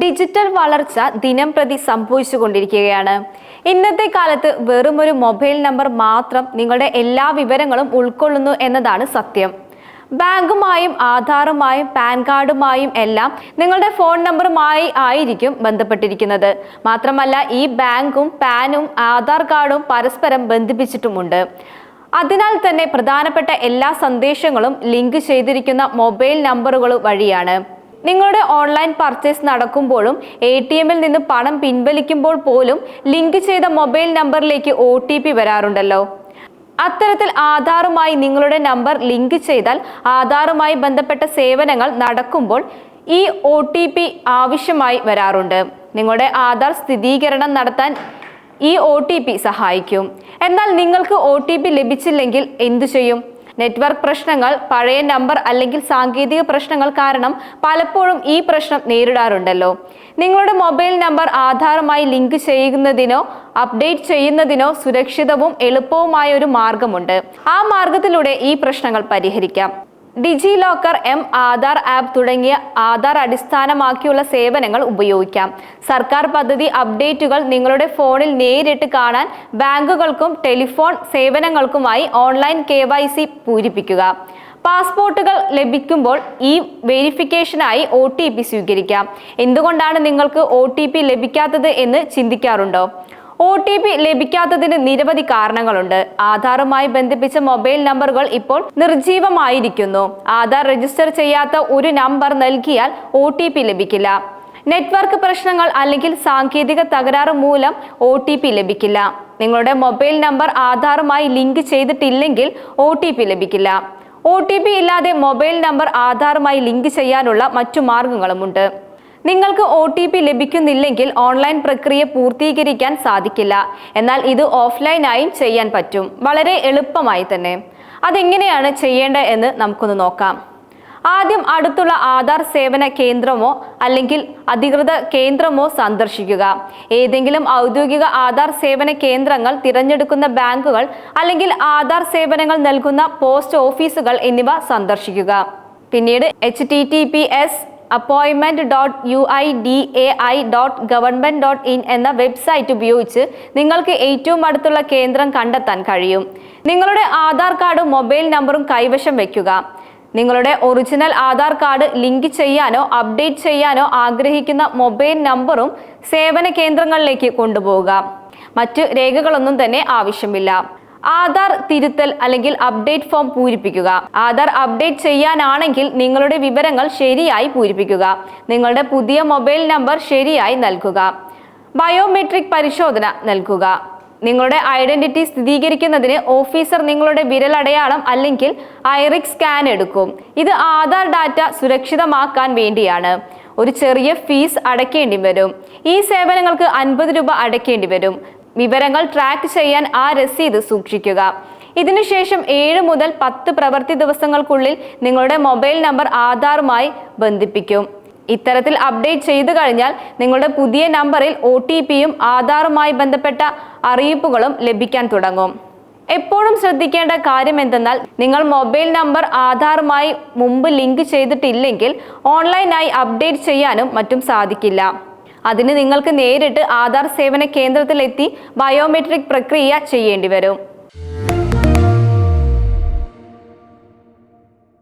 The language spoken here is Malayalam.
ഡിജിറ്റൽ വളർച്ച ദിനം പ്രതി സംഭവിച്ചുകൊണ്ടിരിക്കുകയാണ്. ഇന്നത്തെ കാലത്ത് വെറും ഒരു മൊബൈൽ നമ്പർ മാത്രം നിങ്ങളുടെ എല്ലാ വിവരങ്ങളും ഉൾക്കൊള്ളുന്നു എന്നതാണ് സത്യം. ബാങ്കുമായും ആധാറുമായും പാൻ കാർഡുമായും എല്ലാം നിങ്ങളുടെ ഫോൺ നമ്പറുമായി ആയിരിക്കും ബന്ധപ്പെട്ടിരിക്കുന്നത്. മാത്രമല്ല ഈ ബാങ്കും പാനും ആധാർ കാർഡും പരസ്പരം ബന്ധിപ്പിച്ചിട്ടുമുണ്ട്. അതിനാൽ തന്നെ പ്രധാനപ്പെട്ട എല്ലാ സന്ദേശങ്ങളും ലിങ്ക് ചെയ്തിരിക്കുന്ന മൊബൈൽ നമ്പറുകൾ വഴിയാണ്. നിങ്ങളുടെ ഓൺലൈൻ പർച്ചേസ് നടക്കുമ്പോഴും എ ടി എമ്മിൽ നിന്ന് പണം പിൻവലിക്കുമ്പോൾ പോലും ലിങ്ക് ചെയ്ത മൊബൈൽ നമ്പറിലേക്ക് ഒ ടി പി വരാറുണ്ടല്ലോ. അത്തരത്തിൽ ആധാറുമായി നിങ്ങളുടെ നമ്പർ ലിങ്ക് ചെയ്താൽ ആധാറുമായി ബന്ധപ്പെട്ട സേവനങ്ങൾ നടക്കുമ്പോൾ ഈ ഒ ടി പി ആവശ്യമായി വരാറുണ്ട്. നിങ്ങളുടെ ആധാർ സ്ഥിരീകരണം നടത്താൻ ഈ ഒ ടി പി സഹായിക്കും. എന്നാൽ നിങ്ങൾക്ക് ഒ ടി പി ലഭിച്ചില്ലെങ്കിൽ എന്തു ചെയ്യും? നെറ്റ്വർക്ക് പ്രശ്നങ്ങൾ പഴയ നമ്പർ അല്ലെങ്കിൽ സാങ്കേതിക പ്രശ്നങ്ങൾ കാരണം പലപ്പോഴും ഈ പ്രശ്നം നേരിടാറുണ്ടല്ലോ. നിങ്ങളുടെ മൊബൈൽ നമ്പർ ആധാറുമായി ലിങ്ക് ചെയ്യുന്നതിനോ അപ്ഡേറ്റ് ചെയ്യുന്നതിനോ സുരക്ഷിതവും എളുപ്പവുമായ ഒരു മാർഗമുണ്ട്. ആ മാർഗത്തിലൂടെ ഈ പ്രശ്നങ്ങൾ പരിഹരിക്കാം. DigiLocker M Aadhaar app തുടങ്ങിയ ആധാർ അടിസ്ഥാനമാക്കിയുള്ള സേവനങ്ങൾ ഉപയോഗിക്കാം. സർക്കാർ പദ്ധതി അപ്ഡേറ്റുകൾ നിങ്ങളുടെ ഫോണിൽ നേരിട്ട് കാണാൻ ബാങ്കുകൾക്കും ടെലിഫോൺ സേവനങ്ങൾക്കുമായി ഓൺലൈൻ കെ പൂരിപ്പിക്കുക. പാസ്പോർട്ടുകൾ ലഭിക്കുമ്പോൾ ഈ വെരിഫിക്കേഷനായി ഒ ടി പി സ്വീകരിക്കാം. എന്തുകൊണ്ടാണ് നിങ്ങൾക്ക് ഒ ടി പി ലഭിക്കാത്തത് എന്ന് ചിന്തിക്കാറുണ്ടോ? ഒ ടി പി ലഭിക്കാത്തതിന് നിരവധി കാരണങ്ങളുണ്ട്. ആധാറുമായി ബന്ധിപ്പിച്ച മൊബൈൽ നമ്പറുകൾ ഇപ്പോൾ നിർജീവമായിരിക്കുന്നു ആധാർ രജിസ്റ്റർ ചെയ്യാത്ത ഒരു നമ്പർ നൽകിയാൽ ഒ ലഭിക്കില്ല. നെറ്റ്വർക്ക് പ്രശ്നങ്ങൾ അല്ലെങ്കിൽ സാങ്കേതിക തകരാറ് മൂലം ഒ ടി പി ലഭിക്കില്ല. നിങ്ങളുടെ മൊബൈൽ നമ്പർ ആധാറുമായി ലിങ്ക് ചെയ്തിട്ടില്ലെങ്കിൽ ഒ ടി പി ലഭിക്കില്ല. ഒ ടി പി ഇല്ലാതെ മൊബൈൽ നമ്പർ ആധാറുമായി ലിങ്ക് ചെയ്യാനുള്ള മറ്റു മാർഗങ്ങളുമുണ്ട്. നിങ്ങൾക്ക് ഒ ടി പി ലഭിക്കുന്നില്ലെങ്കിൽ ഓൺലൈൻ പ്രക്രിയ പൂർത്തീകരിക്കാൻ സാധിക്കില്ല. എന്നാൽ ഇത് ഓഫ്ലൈനായും ചെയ്യാൻ പറ്റും. വളരെ എളുപ്പമായി തന്നെ. അതെങ്ങനെയാണ് ചെയ്യേണ്ടത് എന്ന് നമുക്കൊന്ന് നോക്കാം. ആദ്യം അടുത്തുള്ള ആധാർ സേവന കേന്ദ്രമോ അല്ലെങ്കിൽ അധികൃത കേന്ദ്രമോ സന്ദർശിക്കുക. ഏതെങ്കിലും ഔദ്യോഗിക ആധാർ സേവന കേന്ദ്രങ്ങൾ തിരഞ്ഞെടുക്കുന്ന ബാങ്കുകൾ അല്ലെങ്കിൽ ആധാർ സേവനങ്ങൾ നൽകുന്ന പോസ്റ്റ് ഓഫീസുകൾ എന്നിവ സന്ദർശിക്കുക. പിന്നീട് H T T P S അപ്പോയിൻമെന്റ് dot U I D A I dot government dot in എന്ന വെബ്സൈറ്റ് ഉപയോഗിച്ച് നിങ്ങൾക്ക് ഏറ്റവും അടുത്തുള്ള കേന്ദ്രം കണ്ടെത്താൻ കഴിയും. നിങ്ങളുടെ ആധാർ കാർഡും മൊബൈൽ നമ്പറും കൈവശം വയ്ക്കുക നിങ്ങളുടെ ഒറിജിനൽ ആധാർ കാർഡ് ലിങ്ക് ചെയ്യാനോ അപ്ഡേറ്റ് ചെയ്യാനോ ആഗ്രഹിക്കുന്ന മൊബൈൽ നമ്പറും സേവന കേന്ദ്രങ്ങളിലേക്ക് കൊണ്ടുപോകുക മറ്റ് രേഖകളൊന്നും തന്നെ ആവശ്യമില്ല. ആധാർ തിരുത്തൽ അല്ലെങ്കിൽ അപ്ഡേറ്റ് ഫോം പൂരിപ്പിക്കുക. ആധാർ അപ്ഡേറ്റ് ചെയ്യാനാണെങ്കിൽ നിങ്ങളുടെ വിവരങ്ങൾ ശരിയായി പൂരിപ്പിക്കുക. നിങ്ങളുടെ പുതിയ മൊബൈൽ നമ്പർ ശരിയായി നൽകുക. ബയോമെട്രിക് പരിശോധന നൽകുക. നിങ്ങളുടെ ഐഡന്റിറ്റി സ്ഥിരീകരിക്കുന്നതിന് ഓഫീസർ നിങ്ങളുടെ വിരലടയാളം അല്ലെങ്കിൽ ഐറിക് സ്കാൻ എടുക്കും. ഇത് ആധാർ ഡാറ്റ സുരക്ഷിതമാക്കാൻ വേണ്ടിയാണ്. ഒരു ചെറിയ ഫീസ് അടയ്ക്കേണ്ടി വരും. ഈ സേവനങ്ങൾക്ക് അൻപത് രൂപ അടയ്ക്കേണ്ടി വരും. വിവരങ്ങൾ ട്രാക്ക് ചെയ്യാൻ ആ രസീത് സൂക്ഷിക്കുക. ഇതിനുശേഷം ഏഴ് മുതൽ പത്ത് പ്രവൃത്തി ദിവസങ്ങൾക്കുള്ളിൽ നിങ്ങളുടെ മൊബൈൽ നമ്പർ ആധാറുമായി ബന്ധിപ്പിക്കും. ഇത്തരത്തിൽ അപ്ഡേറ്റ് ചെയ്തു കഴിഞ്ഞാൽ നിങ്ങളുടെ പുതിയ നമ്പറിൽ ഒ ടി പിയും ആധാറുമായി ബന്ധപ്പെട്ട അറിയിപ്പുകളും ലഭിക്കാൻ തുടങ്ങും. എപ്പോഴും ശ്രദ്ധിക്കേണ്ട കാര്യം എന്തെന്നാൽ നിങ്ങൾ മൊബൈൽ നമ്പർ ആധാറുമായി മുമ്പ് ലിങ്ക് ചെയ്തിട്ടില്ലെങ്കിൽ ഓൺലൈനായി അപ്ഡേറ്റ് ചെയ്യാനും മറ്റും സാധിക്കില്ല. അതിന് നിങ്ങൾക്ക് നേരിട്ട് ആധാർ സേവന കേന്ദ്രത്തിലെത്തി ബയോമെട്രിക് പ്രക്രിയ ചെയ്യേണ്ടി വരും.